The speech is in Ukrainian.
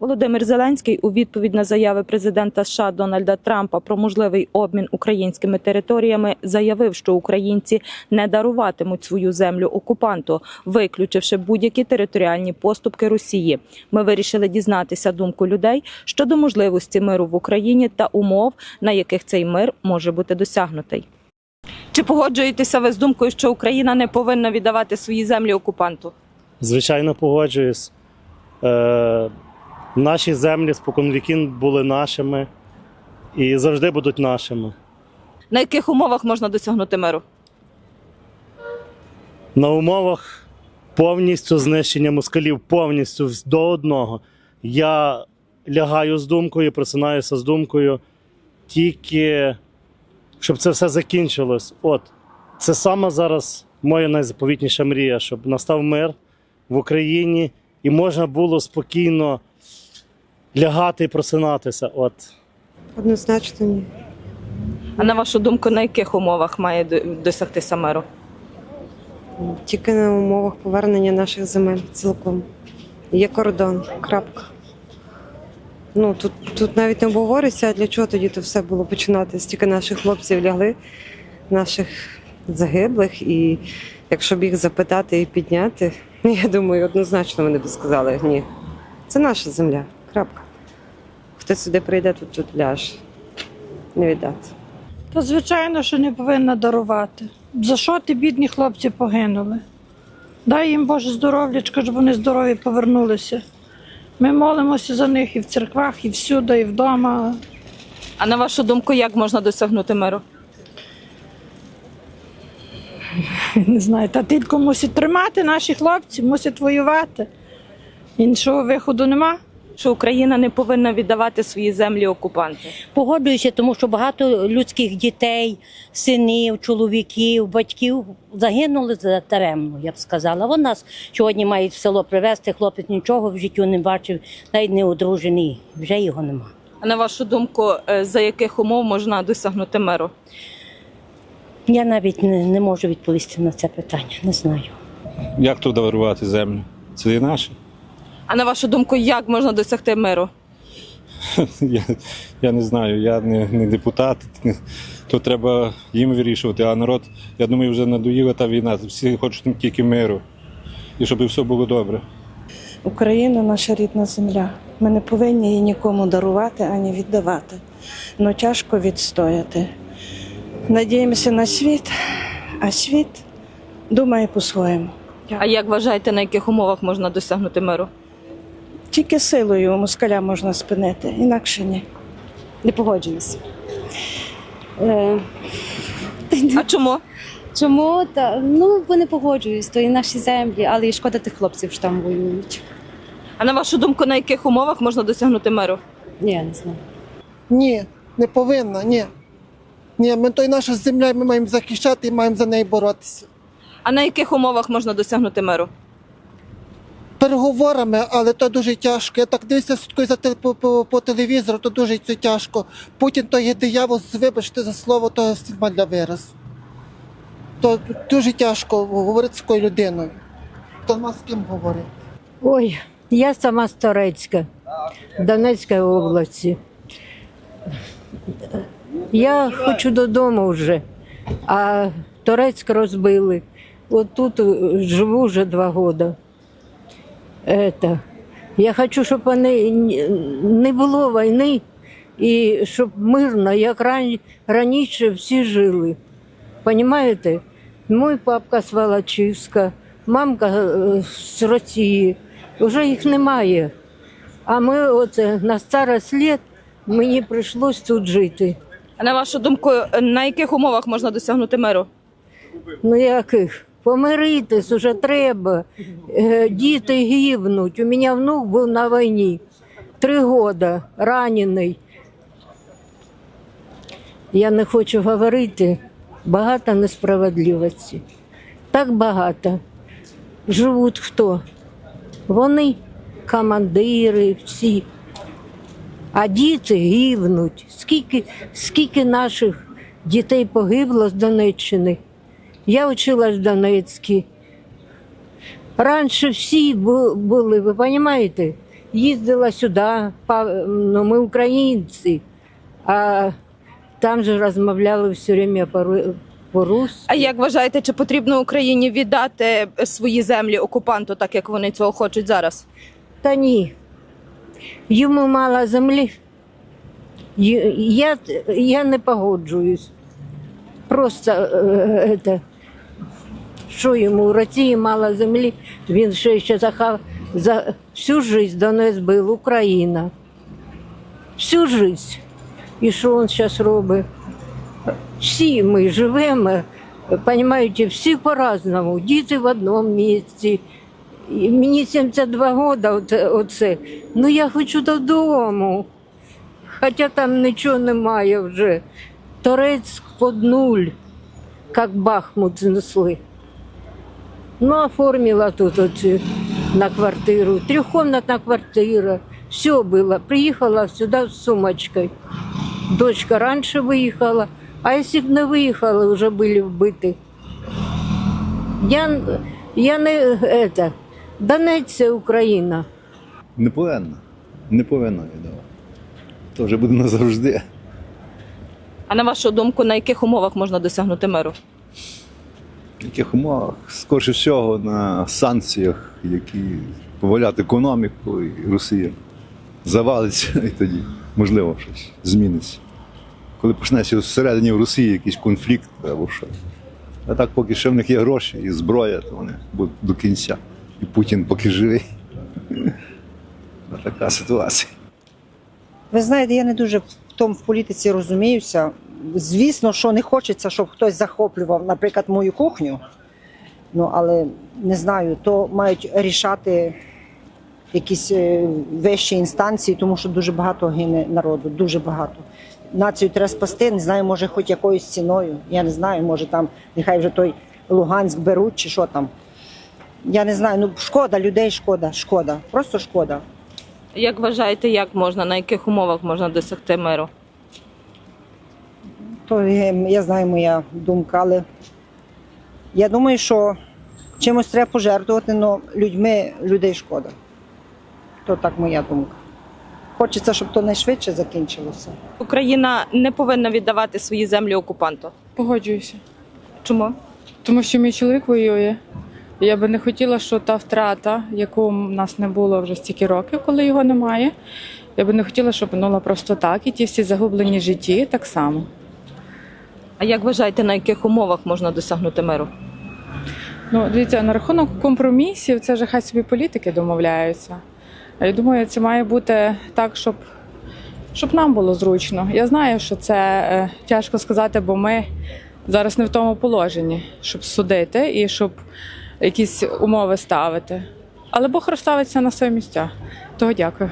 Володимир Зеленський у відповідь на заяви президента США Дональда Трампа про можливий обмін українськими територіями заявив, що українці не даруватимуть свою землю окупанту, виключивши будь-які територіальні поступки Росії. Ми вирішили дізнатися думку людей щодо можливості миру в Україні та умов, на яких цей мир може бути досягнутий. Чи погоджуєтеся ви з думкою, що Україна не повинна віддавати свої землі окупанту? Звичайно, погоджуюсь. Е, наші землі споконвікін були нашими і завжди будуть нашими. На яких умовах можна досягнути миру? На умовах повністю знищення москалів, повністю до одного. Я лягаю з думкою, просинаюся з думкою, тільки щоб це все закінчилось. От, це саме зараз моя найзаповітніша мрія, щоб настав мир в Україні і можна було спокійно лягати і просинатися. От. Однозначно ні. А на вашу думку, на яких умовах має до- досягтися миру? Тільки на умовах повернення наших земель цілком. Є кордон, крапка. Ну тут, тут навіть не обговорюється, а для чого тоді то все було починати. Стільки наших хлопців лягли, наших загиблих, і якщо б їх запитати і підняти, я думаю, однозначно вони б сказали ні. Це наша земля. Крапка. Хто сюди прийде, тут тут ляже. Не віддати. Та звичайно, що не повинна дарувати. За що ті бідні хлопці погинули? Дай їм Боже здоров'ячко, щоб вони здорові повернулися. Ми молимося за них і в церквах, і всюди, і вдома. А на вашу думку, як можна досягнути миру? Не знаю, та тільки мусять тримати наші хлопці, мусять воювати. Іншого виходу нема. Що Україна не повинна віддавати свої землі окупанту? Погоджуюся, тому що багато людських дітей, синів, чоловіків, батьків загинули задаремно, я б сказала. Вон нас сьогодні мають в село привезти, хлопець нічого в життю не бачив, навіть не одружений, вже його нема. А на вашу думку, е, за яких умов можна досягнути миру? Я навіть не, не можу відповісти на це питання, не знаю. Як тут дарувати землю? Це і наше. А на вашу думку, як можна досягти миру? Я, я не знаю, я не, не депутат, то треба їм вирішувати. А народ, я думаю, вже надоїла та війна. Всі хочуть тільки миру. І щоб все було добре. Україна наша рідна земля. Ми не повинні її нікому дарувати ані віддавати. Ну тяжко відстояти. Надіємося на світ, а світ думає по-своєму. А як вважаєте, на яких умовах можна досягнути миру? Тільки силою москаля можна спинити, інакше ні. Не погоджуюсь. Е, А чому? чому? Та, ну, бо не погоджуюсь, то і наші землі, але і шкода тих хлопців, що там воюють. А на вашу думку, на яких умовах можна досягнути миру? Ні, я не знаю. Ні, не повинна, ні. Ні, ми то й наша земля, ми маємо захищати і маємо за неї боротися. А на яких умовах можна досягнути миру? Переговорами, але то дуже тяжко. Я так слідкую за по, по, по телевізору, то дуже це тяжко. Путін то є диявол, вибачте за слово, то сільма для вираз. То дуже тяжко говорити з такою людиною. То нема з ким говорити. Ой, я сама з Торецька, Донецької області. Я хочу додому вже, а Торецьк розбили. От тут е, живу вже два роки. Это. Я хочу, щоб вони не було війни і щоб мирно, як ран- раніше всі жили. Понимаєте? Мой папка з Волочиська, мамка з Росії. Вже їх немає. А ми оце на старость літ мені прийшлось тут жити. А на вашу думку, на яких умовах можна досягнути миру? Ну яких? Помиритись уже треба. Е, Діти гибнуть. У мене внук був на війні. Три роки ранений. Я не хочу говорити. Багато несправедливості. Так багато. Живуть хто? Вони, командири, всі. А діти гибнуть. Скільки, скільки наших дітей погибло з Донеччини? Я училась в Донецьку. Раніше всі бу- були, ви розумієте? їздила сюди, ну, ми українці, а там же розмовляли все время по- по-русски. А як вважаєте, чи потрібно Україні віддати свої землі окупанту, так як вони цього хочуть зараз? Та ні. Йому мало землі. Я, я не погоджуюсь. Просто е, это, що йому у Росії мало землі, він ще, ще захав за всю жизнь Донець був Україна. Всю жизнь. І що він зараз робить? Всі ми живемо, розумієте, всі по-разному. Діти в одному місці. Мені 72 роки, оце, оце. Ну я хочу додому. Хоча там нічого немає вже. Торецьк під нуль, як Бахмут знесли. Ну, оформила тут оці на квартиру. Трехкомнатная квартира. Все было. Приехала сюда с сумочкой. Дочка раньше выехала, а если б не виїхали, вже були вбиті. Я, я не это, Донець це Україна. Не повинна. Не повинна віддавати. То вже буде назавжди. А на вашу думку, на яких умовах можна досягнути миру? В яких умовах? Скорше всього на санкціях, які повалять економіку, і Росія завалиться, і тоді, можливо, щось зміниться. Коли почнеться всередині в Росії якийсь конфлікт або що. А так, поки ще в них є гроші і зброя, то вони будуть до кінця. І Путін поки живий. Така ситуація. Ви знаєте, я не дуже в тому в політиці розуміюся. Звісно, що не хочеться, щоб хтось захоплював, наприклад, мою кухню. Ну, але не знаю, то мають рішати якісь е, вищі інстанції, тому що дуже багато гине народу, дуже багато. Націю треба спасти, не знаю, може, хоч якоюсь ціною. Я не знаю, може там нехай вже той Луганськ беруть чи що там. Я не знаю, ну шкода, людей шкода, шкода, просто шкода. Як вважаєте, як можна, на яких умовах можна досягти миру? То я знаю моя думка, але я думаю, що чимось треба пожертвувати, але людьми людей шкода. То так моя думка. Хочеться, щоб то найшвидше закінчилося. Україна не повинна віддавати свої землі окупанту. Погоджуюся, Чому? тому що мій чоловік воює. Я би не хотіла, що та втрата, яку в нас не було вже стільки років, коли його немає. Я би не хотіла, щоб минула просто так, і ті всі загублені житті так само. А як вважаєте, на яких умовах можна досягнути миру? Ну, дивіться, на рахунок компромісів, це вже хай собі політики домовляються. Я думаю, це має бути так, щоб, щоб нам було зручно. Я знаю, що це е, тяжко сказати, бо ми зараз не в тому положенні, щоб судити і щоб якісь умови ставити. Але Бог розставиться на свої місця. Того дякую.